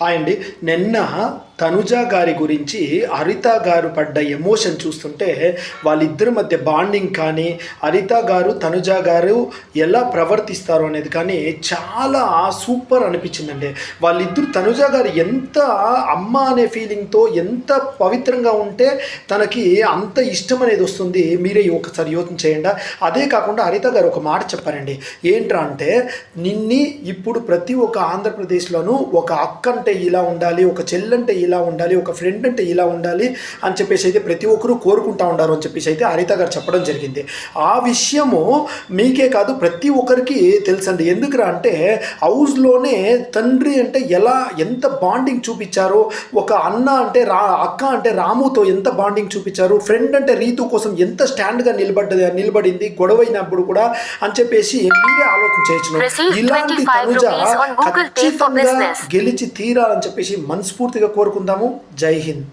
Hi అండి. నిన్న తనుజ గారి గురించి హరిత గారు పడ్డ ఎమోషన్ చూస్తుంటే వాళ్ళిద్దరి మధ్య బాండింగ్ కానీ హరిత గారు తనుజ గారు ఎలా ప్రవర్తిస్తారు అనేది కానీ చాలా సూపర్ అనిపించిందండి. వాళ్ళిద్దరు తనుజ గారు ఎంత అమ్మ అనే ఫీలింగ్తో ఎంత పవిత్రంగా ఉంటే తనకి అంత ఇష్టం అనేది వస్తుంది. మీరే ఒకసారి యోచన చేయండి. అదే కాకుండా హరిత గారు ఒక మాట చెప్పారండి. ఏంట్రా అంటే నిన్ని ఇప్పుడు ప్రతి ఒక్క ఆంధ్రప్రదేశ్లోనూ ఒక అక్క అంటే ఇలా ఉండాలి ఒక చెల్లంటే ఇలా ఉండాలి ఒక ఫ్రెండ్ అంటే ఇలా ఉండాలి అని చెప్పేసి అయితే ప్రతి ఒక్కరూ కోరుకుంటా ఉండారు అని చెప్పేసి అయితే హరిత గారు చెప్పడం జరిగింది. ఆ విషయము మీకే కాదు ప్రతి ఒక్కరికి తెలుసండి. ఎందుకురా అంటే హౌస్లోనే తండ్రి అంటే ఎలా ఎంత బాండింగ్ చూపించారో ఒక అన్న అంటే రా అక్క అంటే రాముతో ఎంత బాండింగ్ చూపించారు ఫ్రెండ్ అంటే రీతు కోసం ఎంత స్టాండ్గా నిలబడ్డ నిలబడింది గొడవైనప్పుడు కూడా అని చెప్పేసి మీరే Receive ఇలాంటి 25 తనుజ ఖచ్చితంగా. గెలిచి తీరాలని చెప్పేసి మనస్ఫూర్తిగా కోరుకుందాము. జై హింద్.